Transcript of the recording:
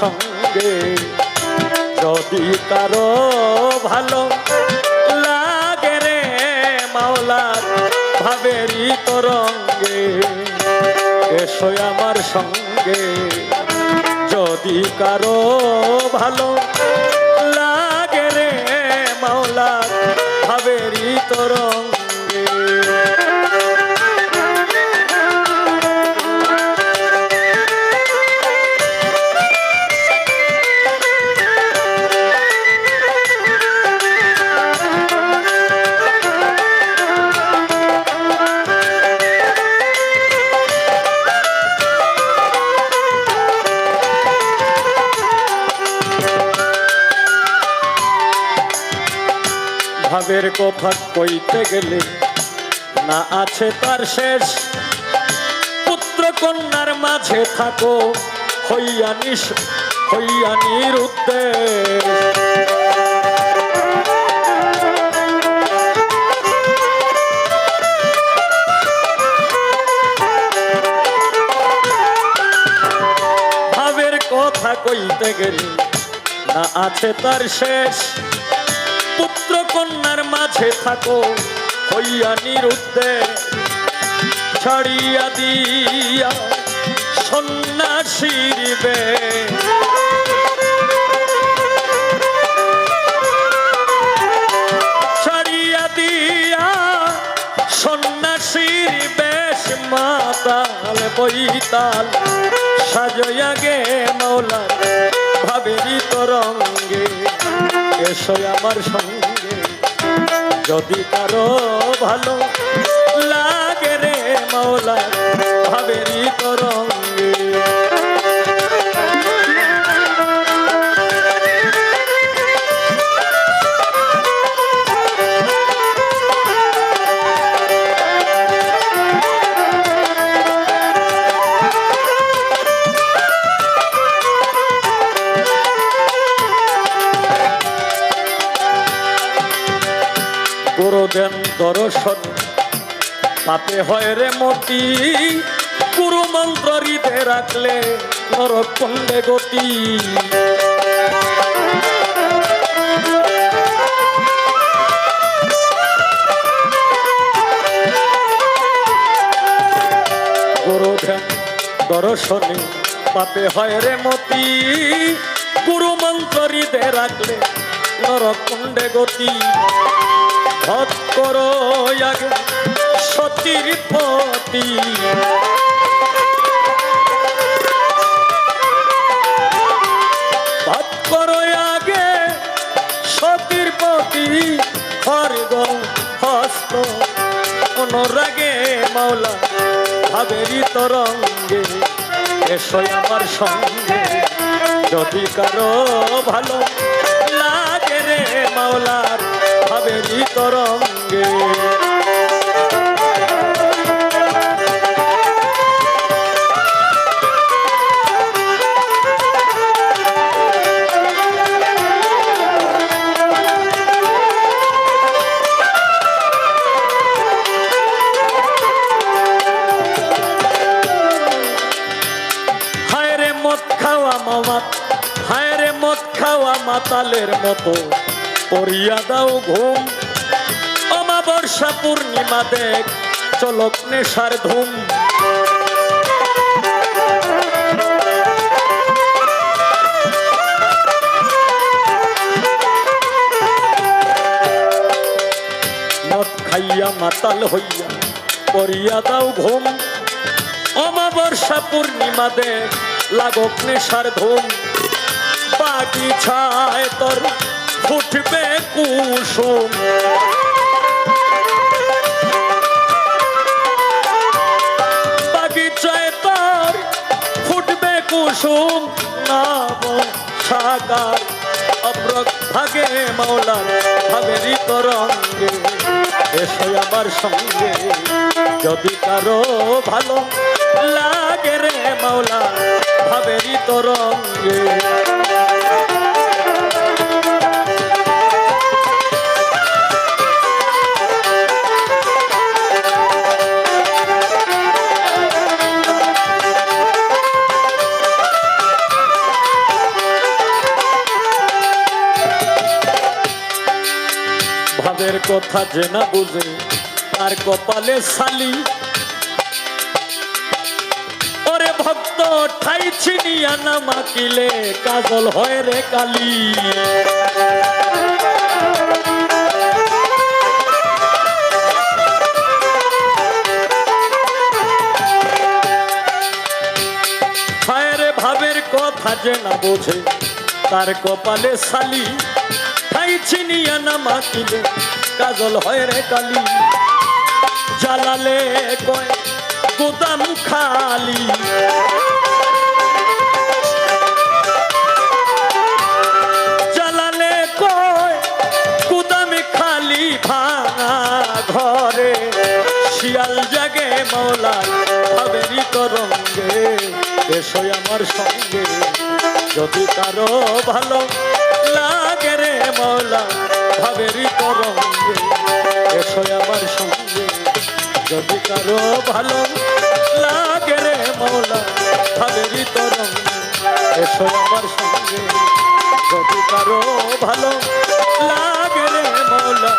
সঙ্গে। যদি কারও ভালো লাগে রে মাওলার ভাবেরই তরঙ্গে এসো আমার সঙ্গে। যদি কারও ভালো লাগে রে মাওলার ভাবেরই তরঙ্গে ভাবের কথা কইতে গেলে না আছে তার শেষ। পুত্র কন্যার মাঝে থাকো, হইয়া নিস হইয়া নিরুদ্দেশ। ভাবের কথা কইতে গেলে না আছে তার শেষ। কন্যার মাঝে থাকো, হইয়া নিরুদ্ধে ছাড়িয়া দিয়া সন্ন্যাসীর বে। ছাড়িয়া দিয়া সন্ন্যাসীর বেশ মাতাল বইতাল সাজয়া গে মৌলা ভাবেরি তরঙ্গে, এসো আমার সঙ্গে। যদি কারও ভালো লাগে রে মৌলা ভাবেরি তরঙ্গে গুরুদেন দর্শন। পাপে হয় রে মতি গুরু মন্ত্র হৃদে রাখলে নরক কুণ্ডে গতি দর্শনে পাপে হয় রে মতি গুরু মন্ত্র হৃদে রাখলে নরক কুণ্ডে গতি। করো আগে সতীর পতি ভত করো আগে সতীর পতি অনুরাগে মাওলা ভাবেরি তরঙ্গে এসো আমার সঙ্গে। যদি কারও ভালো লাগে রে মাওলার ভাবেরি তরঙ্গে। খাওয়া মামাত হায় রে মদ খাওয়া মাতালের মতো। পরিয়া দাও ঘুম। অমাবর্ষা পূর্ণিমা দেখ চলক নেশার ধুম। মদ খাইয়া মাতাল হইয়া করিয়া দাও ঘুম। অমাবর্ষা পূর্ণিমা দেখ, লাগক নেশার ধুম। বাকি ছায় তোর ফুটবে কুসুম। বাগিচায় তোর ফুটবে কুসুম নাম সাকার অব্রক ভাগে মাওলা ভাবেরি তরঙ্গে। এসো আমার সঙ্গে, যদি কারও ভালো লাগে রে মাওলা ভাবেরি তরঙ্গে। কথা যে না বুঝে, তার কপালে সালি ওরে ভক্ত, ঠাই ছিনিয়া না মাকিলে, কাজল হয় রে কালী। যে না বোঝে, তার কপালে সালি ঠাই ছিনিয়া না মাকিলে কাজল হয় রে কালী। জ্বালালে কয়, গুদাম খালি। জ্বালালে কয়, গুদামে খালি ভাঙা ঘরে। শিয়াল জাগে মৌলার ভাবেরি তরঙ্গে। এসো আমার সঙ্গে, যদি কারও ভালো লাগে রে মৌলা ভাবেরি তরঙ্গে এসো আমার সঙ্গে। যদি কারও ভালো লাগে রে মৌলা ভাবেরি তরঙ্গে। এসো আমার সঙ্গে। যদি কারও ভালো লাগে রে মৌলা